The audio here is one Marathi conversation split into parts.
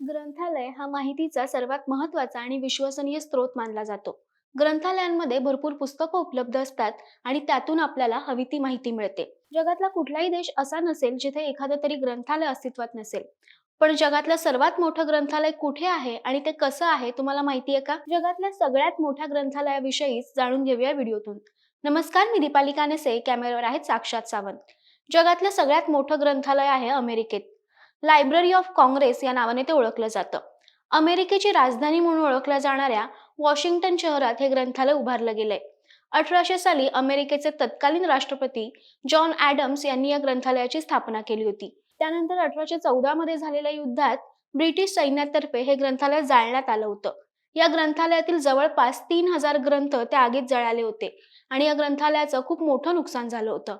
ग्रंथालय हा माहितीचा सर्वात महत्त्वाचा आणि विश्वसनीय स्रोत मानला जातो. ग्रंथालयांमध्ये भरपूर पुस्तकं उपलब्ध असतात आणि त्यातून आपल्याला हवी ती माहिती मिळते. जगातला कुठलाही देश असा नसेल जिथे एखादं तरी ग्रंथालय अस्तित्वात नसेल. पण जगातलं सर्वात मोठं ग्रंथालय कुठे आहे आणि ते कसं आहे तुम्हाला माहिती आहे का? जगातल्या सगळ्यात मोठ्या ग्रंथालयाविषयी जाणून घेऊया व्हिडिओतून. नमस्कार मी दीपाली कानेसे. कॅमेऱ्यावर आहेत साक्षात सावंत. जगातलं सगळ्यात मोठं ग्रंथालय आहे अमेरिकेत. लायब्ररी ऑफ काँग्रेस या नावाने ते ओळखलं जातं. अमेरिकेची राजधानी म्हणून ओळखल्या जाणाऱ्या वॉशिंग्टन शहरात हे ग्रंथालय उभारलं गेलंय. अठराशे साली अमेरिकेचे तत्कालीन राष्ट्रपती जॉन ॲडम्स यांनी या ग्रंथालयाची स्थापना केली होती. त्यानंतर अठराशे चौदा मध्ये झालेल्या युद्धात ब्रिटिश सैन्यातर्फे हे ग्रंथालय जाळण्यात आलं होतं. या ग्रंथालयातील जवळपास तीन हजार ग्रंथ त्या आगीत जळाले होते आणि या ग्रंथालयाचं खूप मोठं नुकसान झालं होतं.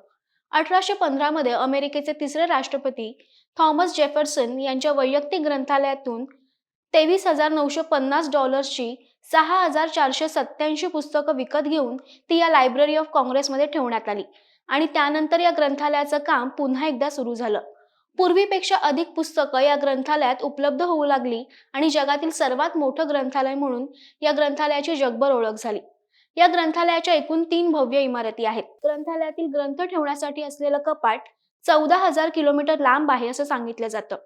अठराशे पंधरामध्ये अमेरिकेचे तिसरे राष्ट्रपती थॉमस जेफरसन यांच्या वैयक्तिक ग्रंथालयातून तेवीस हजार नऊशे पन्नास डॉलर्सची सहा हजार चारशे सत्याऐंशी पुस्तकं विकत घेऊन ती या लायब्ररी ऑफ काँग्रेसमध्ये ठेवण्यात आली. आणि त्यानंतर या ग्रंथालयाचं काम पुन्हा एकदा सुरू झालं. पूर्वीपेक्षा अधिक पुस्तकं या ग्रंथालयात उपलब्ध होऊ लागली आणि जगातील सर्वात मोठं ग्रंथालय म्हणून या ग्रंथालयाची जगभर ओळख झाली. या ग्रंथालयाच्या एकूण तीन भव्य इमारती आहेत. ग्रंथालयातील ग्रंथ ठेवण्यासाठी असलेलं कपाट चौदा हजार किलोमीटर लांब आहे असं सांगितलं जातं.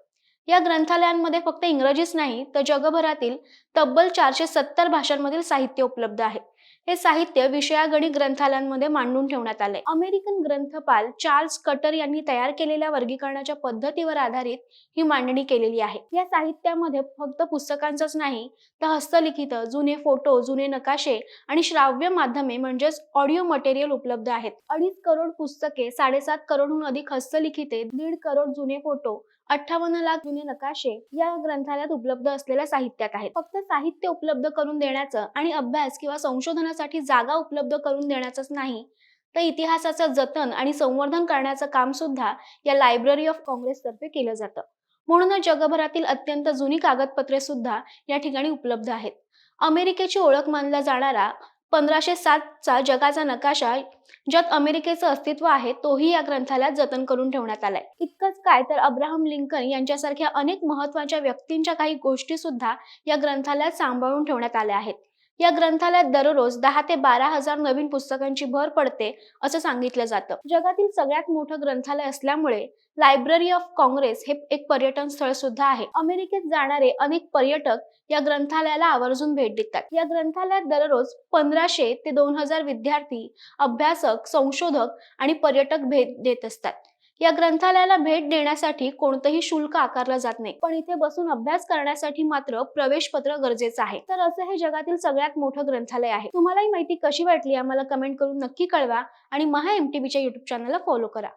या ग्रंथालयांमध्ये फक्त इंग्रजीच नाही तर जगभरातील तब्बल चारशे सत्तर भाषांमधील साहित्य उपलब्ध आहे. हे साहित्य विषयागणी ग्रंथालयांमध्ये मांडून ठेवण्यात आले अमेरिकन ग्रंथपाल चार्ल्स कटर यांनी तयार केलेल्या वर्गीकरणाच्या पद्धतीवर आधारित ही मांडणी केलेली आहे. या साहित्यामध्ये फक्त पुस्तकांचंच नाही तर हस्तलिखित जुने फोटो जुने नकाशे आणि श्राव्य माध्यमे म्हणजेच ऑडिओ मटेरियल उपलब्ध आहेत. अडीच करोड पुस्तके साडेसात करोडहून अधिक हस्तलिखिते दीड करोड जुने फोटो अठ्ठावन्न लाख जुने नकाशे या ग्रंथालयात उपलब्ध असलेल्या साहित्यात आहेत. फक्त साहित्य उपलब्ध करून देण्याचं आणि अभ्यास किंवा संशोधनासाठी जागा उपलब्ध करून देण्याचंच नाही तर इतिहासाचं जतन आणि संवर्धन करण्याचं काम सुद्धा या लायब्ररी ऑफ काँग्रेस तर्फे केलं जातं. म्हणूनच जगभरातील अत्यंत जुनी कागदपत्रे सुद्धा या ठिकाणी उपलब्ध आहेत. अमेरिकेची ओळख मानला जाणारा पंधराशे सातचा जगाचा नकाशा ज्यात अमेरिकेचं अस्तित्व आहे तोही या ग्रंथालयात जतन करून ठेवण्यात आलाय. इतकंच काय तर अब्राहम लिंकन यांच्यासारख्या अनेक महत्त्वाच्या व्यक्तींच्या काही गोष्टी सुद्धा या ग्रंथालयात सांभाळून ठेवण्यात आल्या आहेत. या ग्रंथालयात दररोज दहा ते बारा हजार नवीन पुस्तकांची भर पडते असं सांगितलं जातं. जगातील सगळ्यात मोठं ग्रंथालय असल्यामुळे लायब्ररी ऑफ काँग्रेस हे एक पर्यटन स्थळ सुद्धा आहे. अमेरिकेत जाणारे अनेक पर्यटक या ग्रंथालयाला आवर्जून भेट देतात. या ग्रंथालयात दररोज पंधराशे ते दोन हजार विद्यार्थी अभ्यासक संशोधक आणि पर्यटक भेट देत असतात. या ग्रंथालयाला भेट देण्यासाठी कोणतंही शुल्क आकारलं जात नाही. पण इथे बसून अभ्यास करण्यासाठी मात्र प्रवेश पत्र गरजेचं आहे. तर असं हे जगातील सगळ्यात मोठं ग्रंथालय आहे. तुम्हाला ही माहिती कशी वाटली आम्हाला कमेंट करून नक्की कळवा आणि महा एमटीबीच्या युट्यूब चॅनलला फॉलो करा.